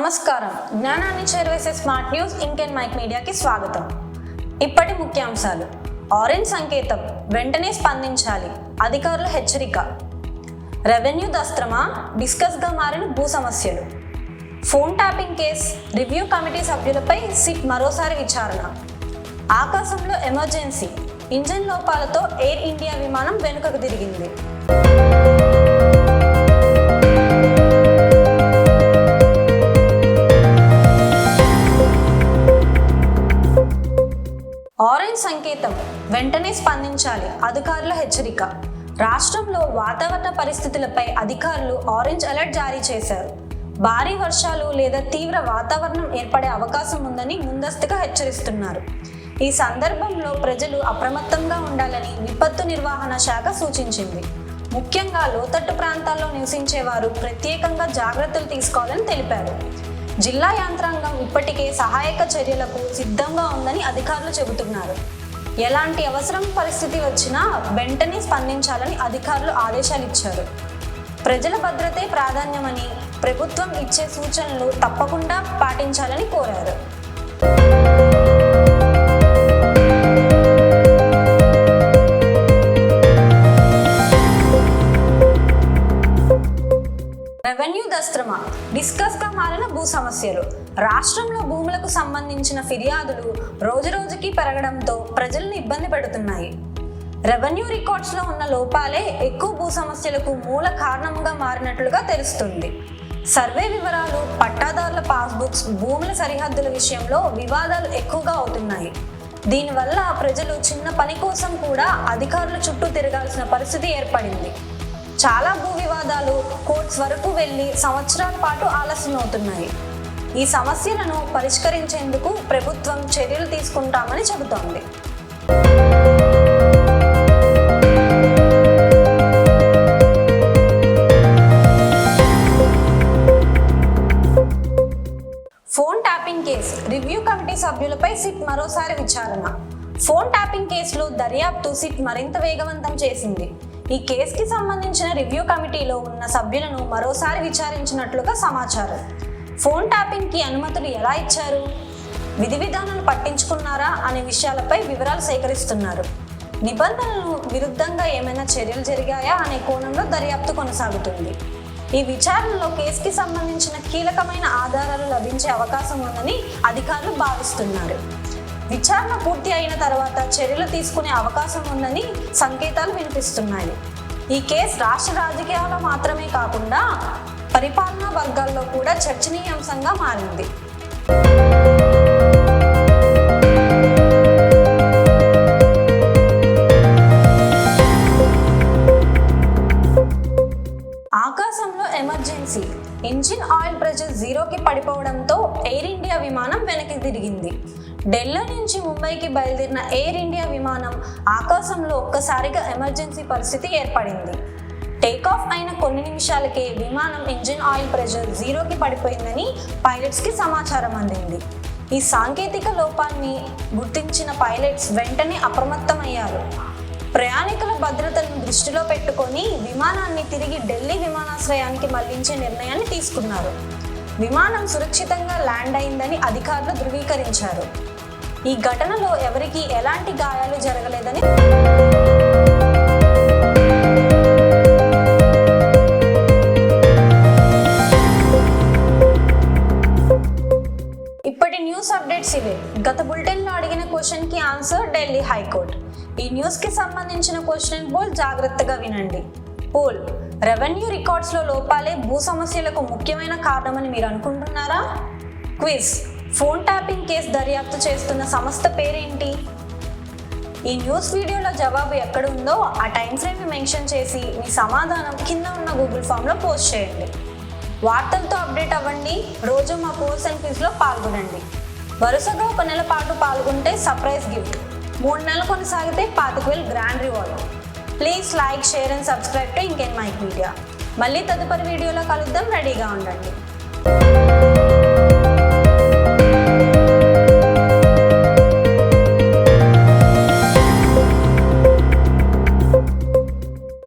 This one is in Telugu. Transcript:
నమస్కారం. జ్ఞానాన్ని చేరువేసే స్మార్ట్ న్యూస్ ఇంకెన్ మైక్ మీడియాకి స్వాగతం. ఇప్పటి ముఖ్యాంశాలు. ఆరెంజ్ సంకేతం. వెంటనే స్పందించాలి. అధికారుల హెచ్చరిక. రెవెన్యూ దస్త్రమా? డిస్కస్గా మారిన భూ సమస్యలు. Phone tapping case. Review committee సభ్యులపై SIT మరోసారి విచారణ. ఆకాశంలో ఎమర్జెన్సీ. ఇంజన్ లోపాలతో ఎయిర్ ఇండియా విమానం వెనుకకు తిరిగింది. పాటించాలి అధికారుల హెచ్చరిక. రాష్ట్రంలో వాతావరణ పరిస్థితులపై అధికారులు ఆరెంజ్ అలర్ట్ జారీ చేశారు. భారీ వర్షాలు లేదా తీవ్ర వాతావరణం ఏర్పడే అవకాశం ఉందని ముందస్తుగా హెచ్చరిస్తున్నారు. ఈ సందర్భంలో ప్రజలు అప్రమత్తంగా ఉండాలని విపత్తు నిర్వహణ శాఖ సూచించింది. ముఖ్యంగా లోతట్టు ప్రాంతాల్లో నివసించేవారు ప్రత్యేకంగా జాగ్రత్తలు తీసుకోవాలని తెలిపారు. జిల్లా యంత్రాంగం ఇప్పటికే సహాయక చర్యలకు సిద్ధంగా ఉందని అధికారులు చెబుతున్నారు. ఎలాంటి అవసరం పరిస్థితి వచ్చినా వెంటనే స్పందించాలని అధికారులు ఆదేశాలు ఇచ్చారు ప్రజల భద్రతే ప్రాధాన్యమని ప్రభుత్వం ఇచ్చే సూచనలు తప్పకుండా పాటించాలని కోరారు. డిస్కస్గా మారిన భూ సమస్యలు. రాష్ట్రంలో భూములకు సంబంధించిన ఫిర్యాదులు రోజురోజుకి పెరగడంతో ప్రజలను ఇబ్బంది పెడుతున్నాయి. రెవెన్యూ రికార్డ్స్లో ఉన్న లోపాలే ఎక్కువ భూ సమస్యలకు మూల కారణంగా మారినట్లుగా తెలుస్తుంది. సర్వే వివరాలు పట్టాదారుల పాస్బుక్స్ భూముల సరిహద్దుల విషయంలో వివాదాలు ఎక్కువగా అవుతున్నాయి. దీనివల్ల ప్రజలు చిన్న పని కోసం కూడా అధికారుల చుట్టూ తిరగాల్సిన పరిస్థితి ఏర్పడింది. చాలా భూ వివాదాలు కోర్ట్స్ వరకు వెళ్ళి సంవత్సరాల పాటు ఆలస్యం అవుతున్నాయి ఈ సమస్యలను పరిష్కరించేందుకు ప్రభుత్వం చర్యలు తీసుకుంటామని చెబుతోంది. Phone tapping case. Review committee సభ్యులపై SIT మరోసారి విచారణ. ఫోన్ ట్యాపింగ్ కేసులో దర్యాప్తు సిట్ మరింత వేగవంతం చేసింది. ఈ కేసుకి సంబంధించిన రివ్యూ కమిటీలో ఉన్న సభ్యులను మరోసారి విచారించినట్లుగా సమాచారం. ఫోన్ ట్యాపింగ్కి అనుమతులు ఎలా ఇచ్చారు? విధి విధానాలు పట్టించుకున్నారా అనే విషయాలపై వివరాలు సేకరిస్తున్నారు. నిబంధనలు విరుద్ధంగా ఏమైనా చర్యలు జరిగాయా అనే కోణంలో దర్యాప్తు కొనసాగుతుంది. ఈ విచారణలో కేసుకి సంబంధించిన కీలకమైన ఆధారాలు లభించే అవకాశం ఉందని అధికారులు భావిస్తున్నారు. విచారణ పూర్తి అయిన తర్వాత చర్యలు తీసుకునే అవకాశం ఉందని సంకేతాలు వినిపిస్తున్నాయి. ఈ కేసు రాష్ట్ర రాజకీయాల్లో మాత్రమే కాకుండా పరిపాలనా వర్గాల్లో కూడా చర్చనీయాంశంగా మారింది. ఆకాశంలో ఎమర్జెన్సీ ఇంజిన్ ఆయిల్ ప్రెషర్ జీరోకి పడిపోవడంతో ఎయిర్ ఇండియా విమానం వెనక్కి తిరిగింది. ఢిల్లీ నుంచి ముంబైకి బయలుదేరిన ఎయిర్ ఇండియా విమానం ఆకాశంలో ఒక్కసారిగా ఎమర్జెన్సీ పరిస్థితి ఏర్పడింది. టేకాఫ్ అయిన కొన్ని నిమిషాలకే విమానం ఇంజిన్ ఆయిల్ ప్రెషర్ జీరోకి పడిపోయిందని పైలట్స్కి సమాచారం అందింది. ఈ సాంకేతిక లోపాన్ని గుర్తించిన పైలట్స్ వెంటనే అప్రమత్తమయ్యారు. ప్రయాణికుల భద్రతను దృష్టిలో పెట్టుకొని విమానాన్ని తిరిగి ఢిల్లీ విమానాశ్రయానికి మళ్ళించే నిర్ణయాన్ని తీసుకున్నారు. విమానం సురక్షితంగా ల్యాండ్ అయిందని అధికారులు ధృవీకరించారు. ఈ ఘటనలో ఎవరికీ ఎలాంటి గాయాలు జరగలేదని ఇప్పటి న్యూస్ అప్డేట్స్ ఇవే. గత బులెటిన్లో అడిగిన క్వశ్చన్కి ఆన్సర్ ఢిల్లీ హైకోర్టు. ఈ న్యూస్కి సంబంధించిన క్వశ్చన్ పోల్ జాగ్రత్తగా వినండి. పోల్ రెవెన్యూ రికార్డ్స్లో లోపాలే భూ సమస్యలకు ముఖ్యమైన కారణమని మీరు అనుకుంటున్నారా? క్విజ్. ఫోన్ ట్యాపింగ్ కేసు దర్యాప్తు చేస్తున్న సంస్థ పేరేంటి? ఈ న్యూస్ వీడియోలో జవాబు ఎక్కడ ఉందో ఆ టైం ఫ్రేమ్ మెన్షన్ చేసి మీ సమాధానం కింద ఉన్న గూగుల్ ఫామ్లో పోస్ట్ చేయండి. వార్తలతో అప్డేట్ అవ్వండి. రోజు మా పోల్స్ అండ్ క్విజ్లో పాల్గొనండి. వరుసగా ఒక నెల పాటు పాల్గొంటే సర్ప్రైజ్ గిఫ్ట్ మూడు నెలలు కొనసాగితే పాతిక వేలు grand reward please like share and subscribe to ఇంకెన్ mic media మళ్ళీ తదుపరి వీడియోలో కలుద్దాం. రెడీగా ఉండండి.